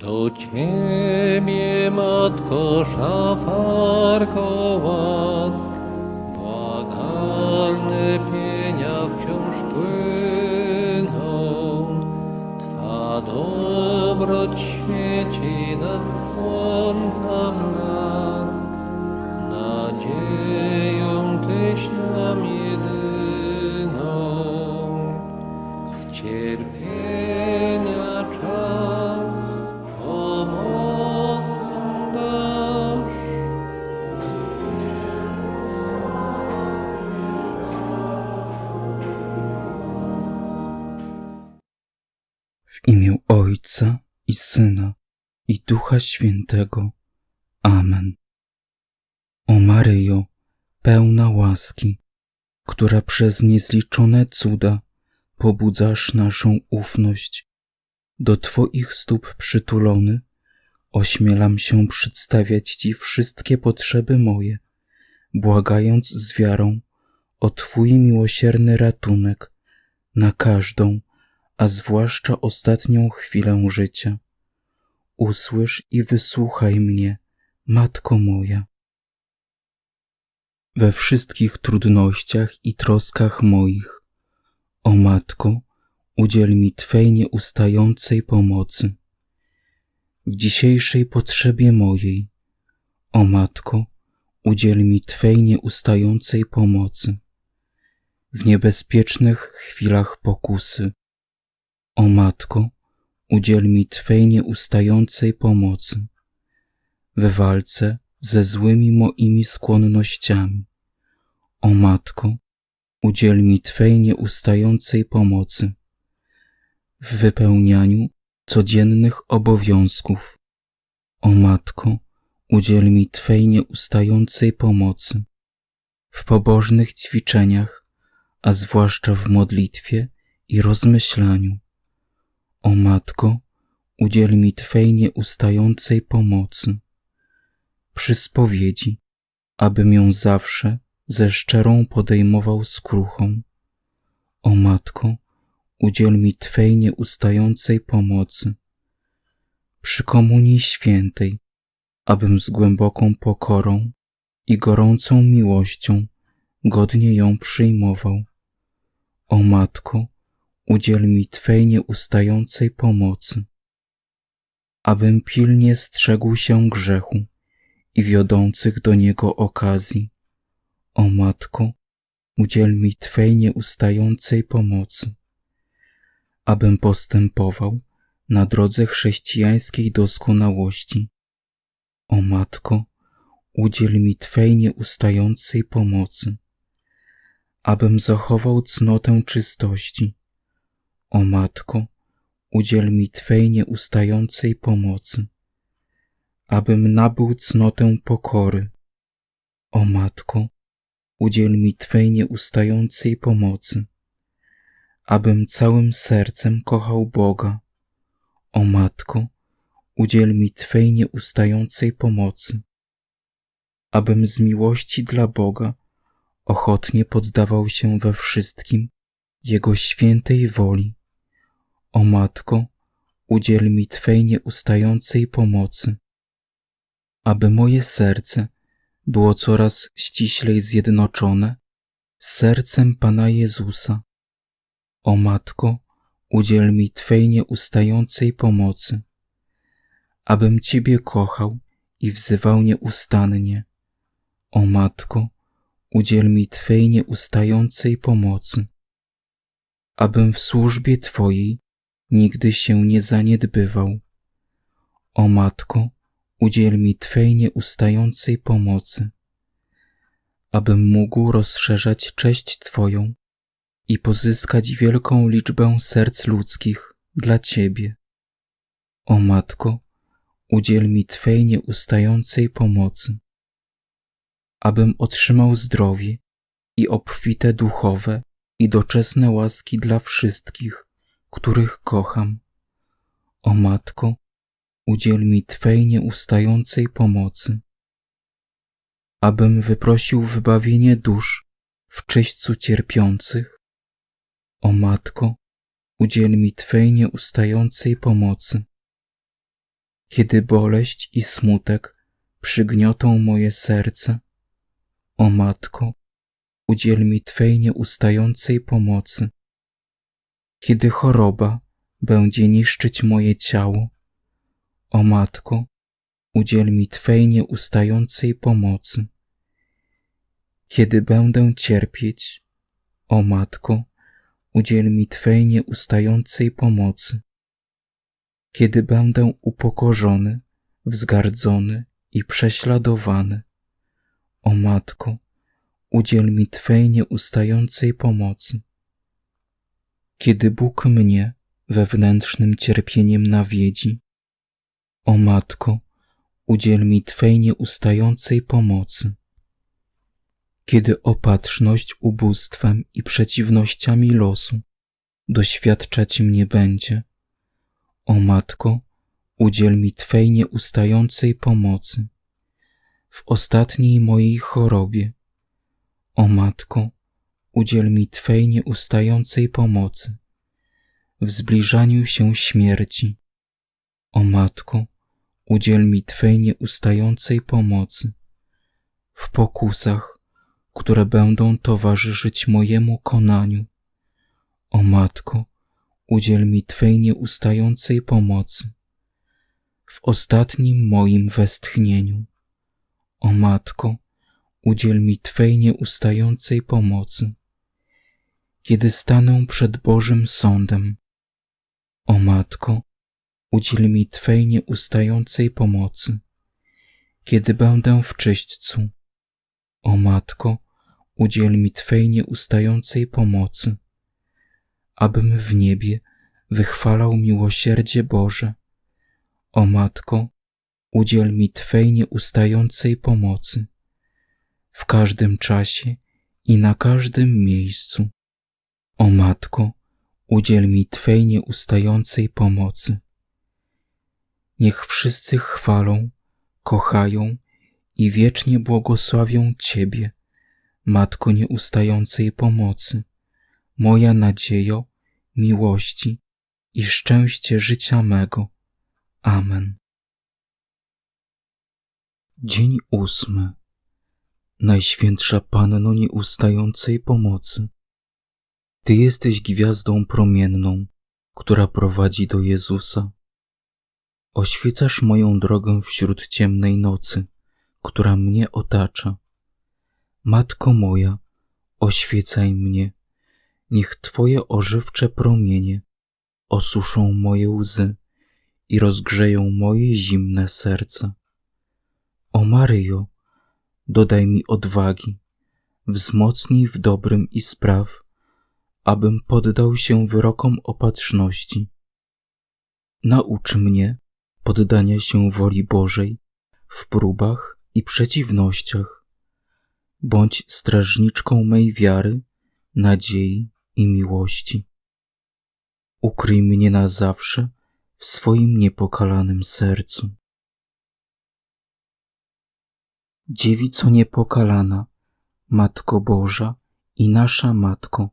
Do Ciebie, Matko, szafarko łask, błagalny pienia wciąż płyną. Twa dobroć W imię Ojca i Syna i Ducha Świętego. Amen. O Maryjo, pełna łaski, która przez niezliczone cuda pobudzasz naszą ufność, do Twoich stóp przytulony, ośmielam się przedstawiać Ci wszystkie potrzeby moje, błagając z wiarą o Twój miłosierny ratunek na każdą, a zwłaszcza ostatnią chwilę życia. Usłysz i wysłuchaj mnie, Matko moja. We wszystkich trudnościach i troskach moich, o Matko, udziel mi Twej nieustającej pomocy. W dzisiejszej potrzebie mojej, o Matko, udziel mi Twej nieustającej pomocy. W niebezpiecznych chwilach pokusy, o Matko, udziel mi Twej nieustającej pomocy w walce ze złymi moimi skłonnościami. O Matko, udziel mi Twej nieustającej pomocy w wypełnianiu codziennych obowiązków. O Matko, udziel mi Twej nieustającej pomocy w pobożnych ćwiczeniach, a zwłaszcza w modlitwie i rozmyślaniu. O Matko, udziel mi Twej nieustającej pomocy przy spowiedzi, abym ją zawsze ze szczerą podejmował skruchą. O Matko, udziel mi Twej nieustającej pomocy przy komunii świętej, abym z głęboką pokorą i gorącą miłością godnie ją przyjmował. O Matko, udziel mi Twej nieustającej pomocy, abym pilnie strzegł się grzechu i wiodących do niego okazji. O Matko, udziel mi Twej nieustającej pomocy, abym postępował na drodze chrześcijańskiej doskonałości. O Matko, udziel mi Twej nieustającej pomocy, abym zachował cnotę czystości. O Matko, udziel mi Twej nieustającej pomocy, abym nabył cnotę pokory. O Matko, udziel mi Twej nieustającej pomocy, abym całym sercem kochał Boga. O Matko, udziel mi Twej nieustającej pomocy, abym z miłości dla Boga ochotnie poddawał się we wszystkim Jego świętej woli. O Matko, udziel mi Twej nieustającej pomocy, aby moje serce było coraz ściślej zjednoczone z sercem Pana Jezusa. O Matko, udziel mi Twej nieustającej pomocy, abym Ciebie kochał i wzywał nieustannie. O Matko, udziel mi Twej nieustającej pomocy, abym w służbie Twojej nigdy się nie zaniedbywał. O Matko, udziel mi Twej nieustającej pomocy, abym mógł rozszerzać cześć Twoją i pozyskać wielką liczbę serc ludzkich dla Ciebie. O Matko, udziel mi Twej nieustającej pomocy, abym otrzymał zdrowie i obfite duchowe i doczesne łaski dla wszystkich, których kocham. O Matko, udziel mi Twej nieustającej pomocy, abym wyprosił wybawienie dusz w czyśćcu cierpiących. O Matko, udziel mi Twej nieustającej pomocy, kiedy boleść i smutek przygniotą moje serce. O Matko, udziel mi Twej nieustającej pomocy. Kiedy choroba będzie niszczyć moje ciało, o Matko, udziel mi Twej nieustającej pomocy. Kiedy będę cierpieć, o Matko, udziel mi Twej nieustającej pomocy. Kiedy będę upokorzony, wzgardzony i prześladowany, o Matko, udziel mi Twej nieustającej pomocy. Kiedy Bóg mnie wewnętrznym cierpieniem nawiedzi, o Matko, udziel mi Twej nieustającej pomocy. Kiedy opatrzność ubóstwem i przeciwnościami losu doświadczać mnie będzie, o Matko, udziel mi Twej nieustającej pomocy. W ostatniej mojej chorobie, o Matko, udziel mi Twej nieustającej pomocy. W zbliżaniu się śmierci, o Matko, udziel mi Twej nieustającej pomocy. W pokusach, które będą towarzyszyć mojemu konaniu, o Matko, udziel mi Twej nieustającej pomocy. W ostatnim moim westchnieniu, o Matko, udziel mi Twej nieustającej pomocy. Kiedy stanę przed Bożym Sądem, o Matko, udziel mi Twej nieustającej pomocy. Kiedy będę w czyśćcu, o Matko, udziel mi Twej nieustającej pomocy, abym w niebie wychwalał miłosierdzie Boże. O Matko, udziel mi Twej nieustającej pomocy w każdym czasie i na każdym miejscu. O Matko, udziel mi Twej nieustającej pomocy. Niech wszyscy chwalą, kochają i wiecznie błogosławią Ciebie, Matko nieustającej pomocy, moja nadziejo, miłości i szczęście życia mego. Amen. Dzień ósmy. Najświętsza Panno nieustającej pomocy. Ty jesteś gwiazdą promienną, która prowadzi do Jezusa. Oświecasz moją drogę wśród ciemnej nocy, która mnie otacza. Matko moja, oświecaj mnie, niech Twoje ożywcze promienie osuszą moje łzy i rozgrzeją moje zimne serce. O Maryjo, dodaj mi odwagi, wzmocnij w dobrym i spraw, abym poddał się wyrokom opatrzności. Naucz mnie poddania się woli Bożej w próbach i przeciwnościach. Bądź strażniczką mej wiary, nadziei i miłości. Ukryj mnie na zawsze w swoim niepokalanym sercu. Dziewico niepokalana, Matko Boża i nasza Matko,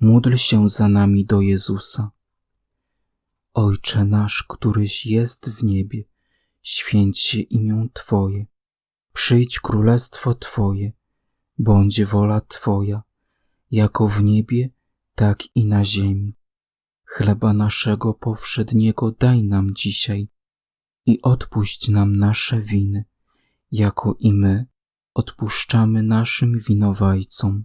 módl się za nami do Jezusa. Ojcze nasz, któryś jest w niebie, święć się imię Twoje, przyjdź królestwo Twoje, bądź wola Twoja, jako w niebie, tak i na ziemi. Chleba naszego powszedniego daj nam dzisiaj i odpuść nam nasze winy, jako i my odpuszczamy naszym winowajcom.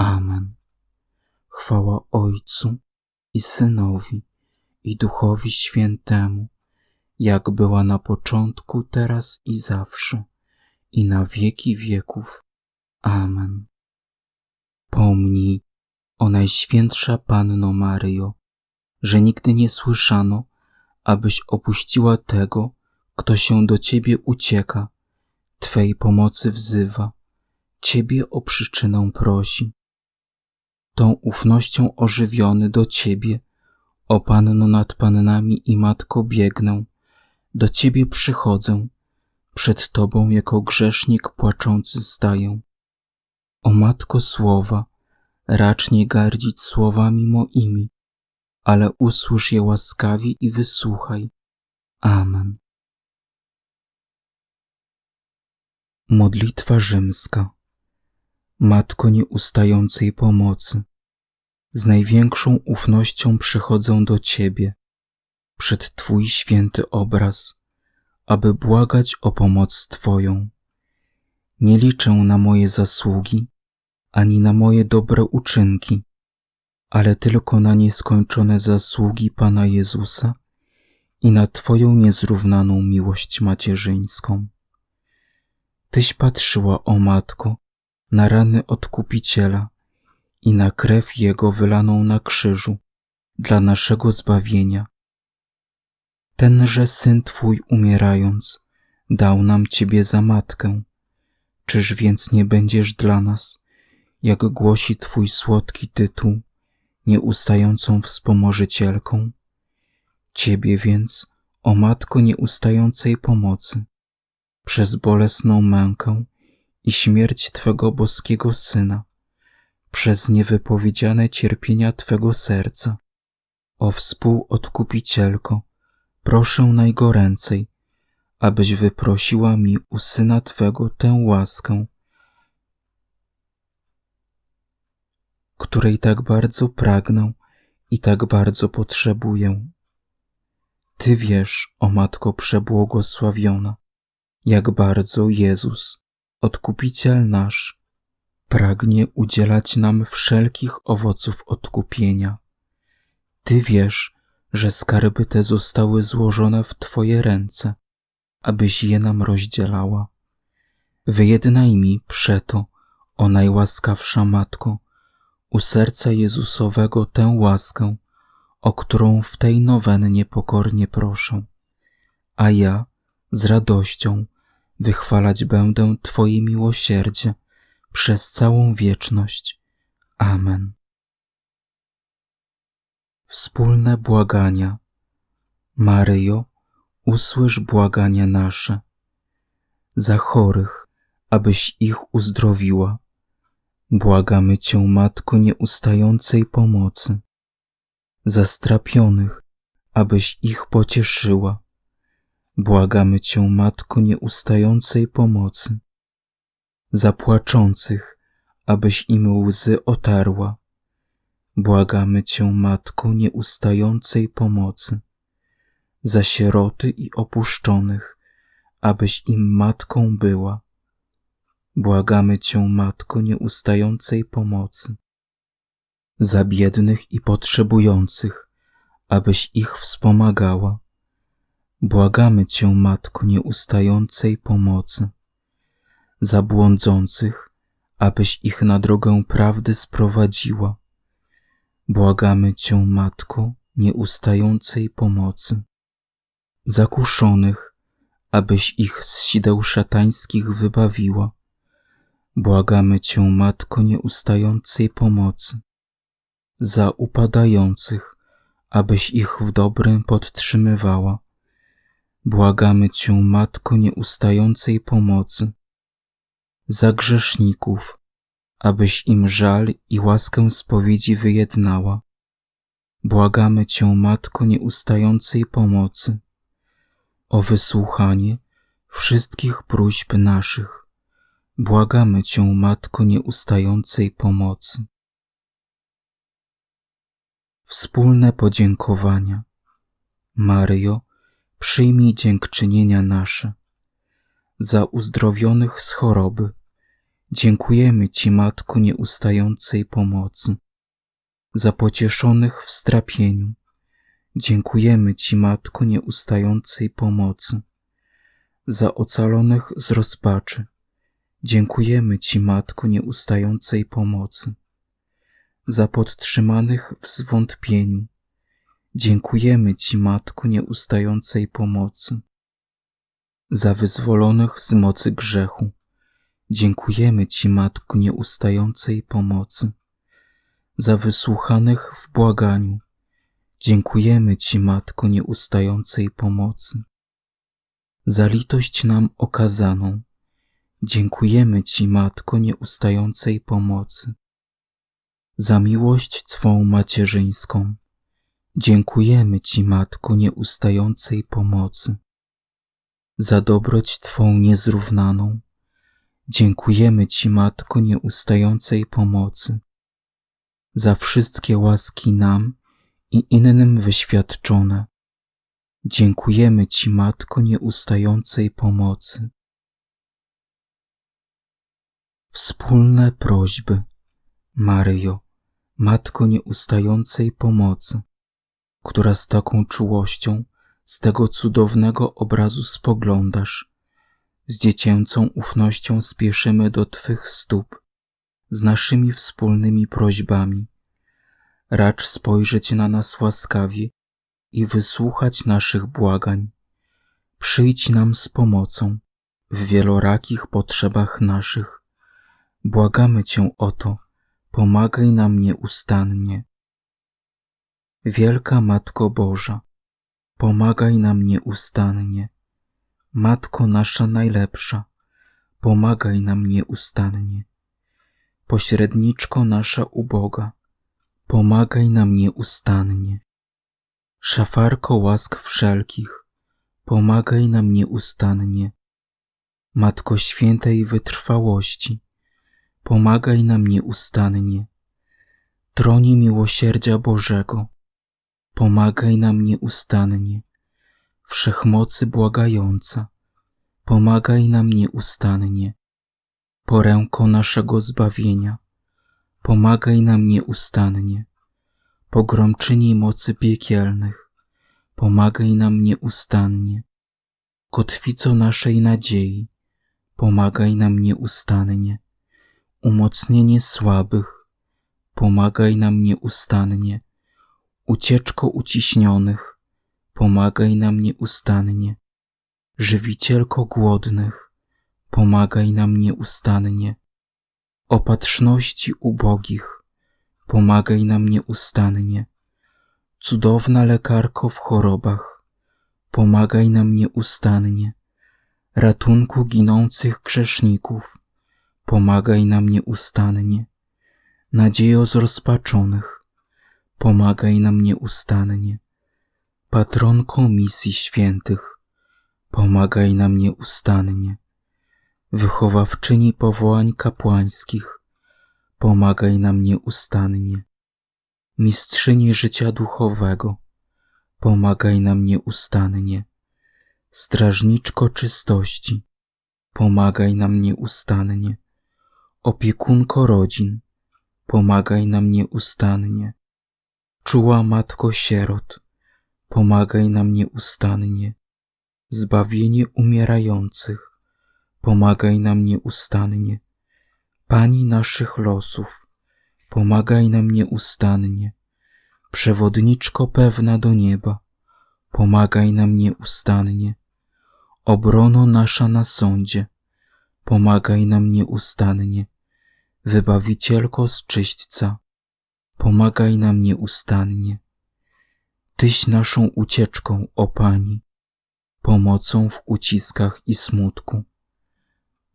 Amen. Chwała Ojcu i Synowi i Duchowi Świętemu, jak była na początku, teraz i zawsze, i na wieki wieków. Amen. Pomnij, o Najświętsza Panno Maryjo, że nigdy nie słyszano, abyś opuściła tego, kto się do Ciebie ucieka, Twej pomocy wzywa, Ciebie o przyczynę prosi. Tą ufnością ożywiony do Ciebie, o Panno nad Pannami i Matko biegnę, do Ciebie przychodzę, przed Tobą jako grzesznik płaczący staję. O Matko Słowa, racz nie gardzić słowami moimi, ale usłysz je łaskawie i wysłuchaj. Amen. Modlitwa rzymska. Matko nieustającej pomocy, z największą ufnością przychodzę do Ciebie, przed Twój święty obraz, aby błagać o pomoc Twoją. Nie liczę na moje zasługi, ani na moje dobre uczynki, ale tylko na nieskończone zasługi Pana Jezusa i na Twoją niezrównaną miłość macierzyńską. Tyś patrzyła, o Matko, na rany Odkupiciela i na krew Jego wylaną na krzyżu dla naszego zbawienia. Tenże Syn Twój umierając dał nam Ciebie za Matkę. Czyż więc nie będziesz dla nas, jak głosi Twój słodki tytuł, nieustającą wspomożycielką? Ciebie więc, o Matko nieustającej pomocy, przez bolesną mękę i śmierć Twego boskiego Syna, przez niewypowiedziane cierpienia Twego serca, o współodkupicielko, proszę najgoręcej, abyś wyprosiła mi u Syna Twego tę łaskę, której tak bardzo pragnę i tak bardzo potrzebuję. Ty wiesz, o Matko przebłogosławiona, jak bardzo Jezus, Odkupiciel nasz, pragnie udzielać nam wszelkich owoców odkupienia. Ty wiesz, że skarby te zostały złożone w Twoje ręce, abyś je nam rozdzielała. Wyjednaj mi przeto, o najłaskawsza Matko, u serca Jezusowego tę łaskę, o którą w tej nowennie pokornie proszę, a ja z radością wychwalać będę Twoje miłosierdzie przez całą wieczność. Amen. Wspólne błagania. Maryjo, usłysz błagania nasze. Za chorych, abyś ich uzdrowiła. Błagamy Cię, Matko nieustającej pomocy. Za strapionych, abyś ich pocieszyła. Błagamy Cię, Matko nieustającej pomocy. Za płaczących, abyś im łzy otarła. Błagamy Cię, Matko nieustającej pomocy. Za sieroty i opuszczonych, abyś im matką była. Błagamy Cię, Matko nieustającej pomocy. Za biednych i potrzebujących, abyś ich wspomagała. Błagamy Cię, Matko nieustającej pomocy. Za błądzących, abyś ich na drogę prawdy sprowadziła. Błagamy Cię, Matko nieustającej pomocy. Zakuszonych, abyś ich z sideł szatańskich wybawiła. Błagamy Cię, Matko nieustającej pomocy. Za upadających, abyś ich w dobrym podtrzymywała. Błagamy Cię, Matko nieustającej pomocy. Za grzeszników, abyś im żal i łaskę spowiedzi wyjednała. Błagamy Cię, Matko nieustającej pomocy, o wysłuchanie wszystkich próśb naszych. Błagamy Cię, Matko nieustającej pomocy. Wspólne podziękowania. Maryjo, przyjmij dziękczynienia nasze. Za uzdrowionych z choroby. Dziękujemy Ci, Matko nieustającej pomocy. Za pocieszonych w strapieniu. Dziękujemy Ci, Matko nieustającej pomocy. Za ocalonych z rozpaczy. Dziękujemy Ci, Matko nieustającej pomocy. Za podtrzymanych w zwątpieniu. Dziękujemy Ci, Matko nieustającej pomocy, za wyzwolonych z mocy grzechu. Dziękujemy Ci, Matko nieustającej pomocy, za wysłuchanych w błaganiu. Dziękujemy Ci, Matko nieustającej pomocy, za litość nam okazaną. Dziękujemy Ci, Matko nieustającej pomocy, za miłość Twą macierzyńską. Dziękujemy Ci, Matko nieustającej pomocy, za dobroć Twą niezrównaną. Dziękujemy Ci, Matko nieustającej pomocy, za wszystkie łaski nam i innym wyświadczone. Dziękujemy Ci, Matko nieustającej pomocy. Wspólne prośby, Maryjo, Matko nieustającej pomocy, która z taką czułością z tego cudownego obrazu spoglądasz, z dziecięcą ufnością spieszymy do Twych stóp z naszymi wspólnymi prośbami. Racz spojrzeć na nas łaskawie i wysłuchać naszych błagań. Przyjdź nam z pomocą w wielorakich potrzebach naszych. Błagamy Cię o to, pomagaj nam nieustannie. Wielka Matko Boża, pomagaj nam nieustannie. Matko nasza najlepsza, pomagaj nam nieustannie. Pośredniczko nasza uboga, pomagaj nam nieustannie. Szafarko łask wszelkich, pomagaj nam nieustannie. Matko świętej wytrwałości, pomagaj nam nieustannie. Tronie miłosierdzia Bożego, pomagaj nam nieustannie. Wszechmocy błagająca, pomagaj nam nieustannie. Poręko naszego zbawienia, pomagaj nam nieustannie. Pogromczyni mocy piekielnych, pomagaj nam nieustannie. Kotwico naszej nadziei, pomagaj nam nieustannie. Umocnienie słabych, pomagaj nam nieustannie. Ucieczko uciśnionych, pomagaj nam nieustannie. Żywicielko głodnych, pomagaj nam nieustannie. Opatrzności ubogich, pomagaj nam nieustannie. Cudowna lekarko w chorobach, pomagaj nam nieustannie. Ratunku ginących grzeszników, pomagaj nam nieustannie. Nadziejo zrozpaczonych, pomagaj nam nieustannie. Patronko misji świętych, pomagaj nam nieustannie. Wychowawczyni powołań kapłańskich, pomagaj nam nieustannie. Mistrzyni życia duchowego, pomagaj nam nieustannie. Strażniczko czystości, pomagaj nam nieustannie. Opiekunko rodzin, pomagaj nam nieustannie. Czuła matko sierot, pomagaj nam nieustannie. Zbawienie umierających, pomagaj nam nieustannie. Pani naszych losów, pomagaj nam nieustannie. Przewodniczko pewna do nieba, pomagaj nam nieustannie. Obrono nasza na sądzie, pomagaj nam nieustannie. Wybawicielko z czyśćca, pomagaj nam nieustannie. Tyś naszą ucieczką, o Pani, pomocą w uciskach i smutku.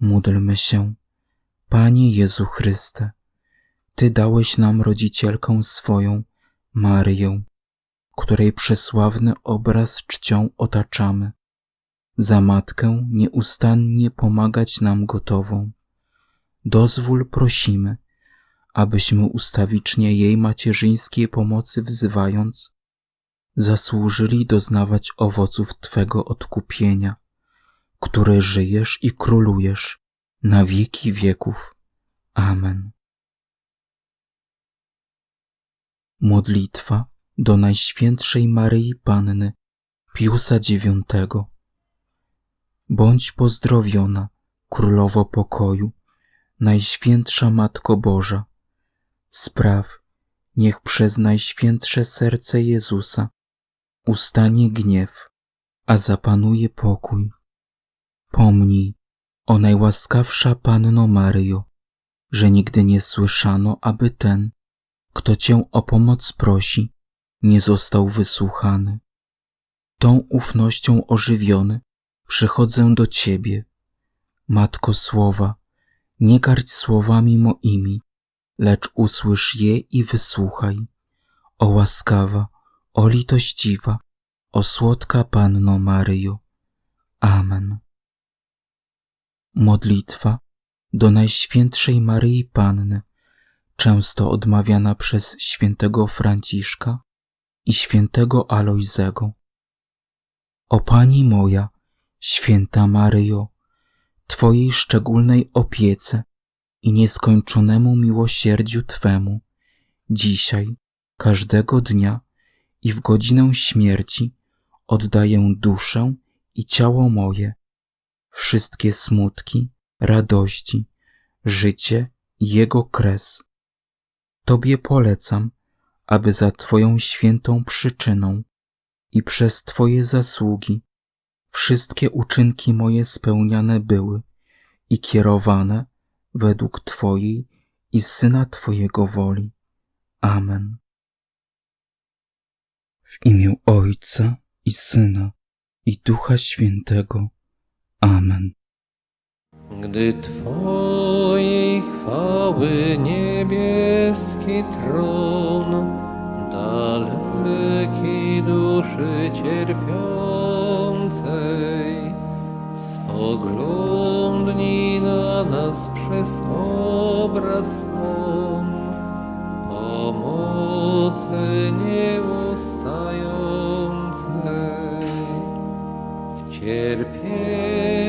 Módlmy się, Panie Jezu Chryste, Ty dałeś nam rodzicielkę swoją, Maryję, której przesławny obraz czcią otaczamy. Za matkę nieustannie pomagać nam gotową. Dozwól prosimy, abyśmy ustawicznie jej macierzyńskiej pomocy wzywając, zasłużyli doznawać owoców Twego odkupienia, które żyjesz i królujesz na wieki wieków. Amen. Modlitwa do Najświętszej Maryi Panny Piusa IX. Bądź pozdrowiona, Królowo Pokoju, Najświętsza Matko Boża. Spraw, niech przez Najświętsze Serce Jezusa ustanie gniew, a zapanuje pokój. Pomnij, o najłaskawsza Panno Maryjo, że nigdy nie słyszano, aby ten, kto Cię o pomoc prosi, nie został wysłuchany. Tą ufnością ożywiony przychodzę do Ciebie. Matko Słowa, nie gardź słowami moimi, lecz usłysz je i wysłuchaj. O łaskawa, o litościwa, o słodka Panno Maryjo. Amen. Modlitwa do Najświętszej Maryi Panny, często odmawiana przez świętego Franciszka i świętego Alojzego. O Pani moja, święta Maryjo, Twojej szczególnej opiece i nieskończonemu miłosierdziu Twemu, dzisiaj, każdego dnia i w godzinę śmierci oddaję duszę i ciało moje, wszystkie smutki, radości, życie i jego kres. Tobie polecam, aby za Twoją świętą przyczyną i przez Twoje zasługi wszystkie uczynki moje spełniane były i kierowane według Twojej i Syna Twojego woli. Amen. W imię Ojca i Syna i Ducha Świętego. Amen. Gdy Twojej chwały niebieski tron daleki duszy cierpiącej spoglądnij na nas przez obraz swą pomocy nieustającej w cierpieniu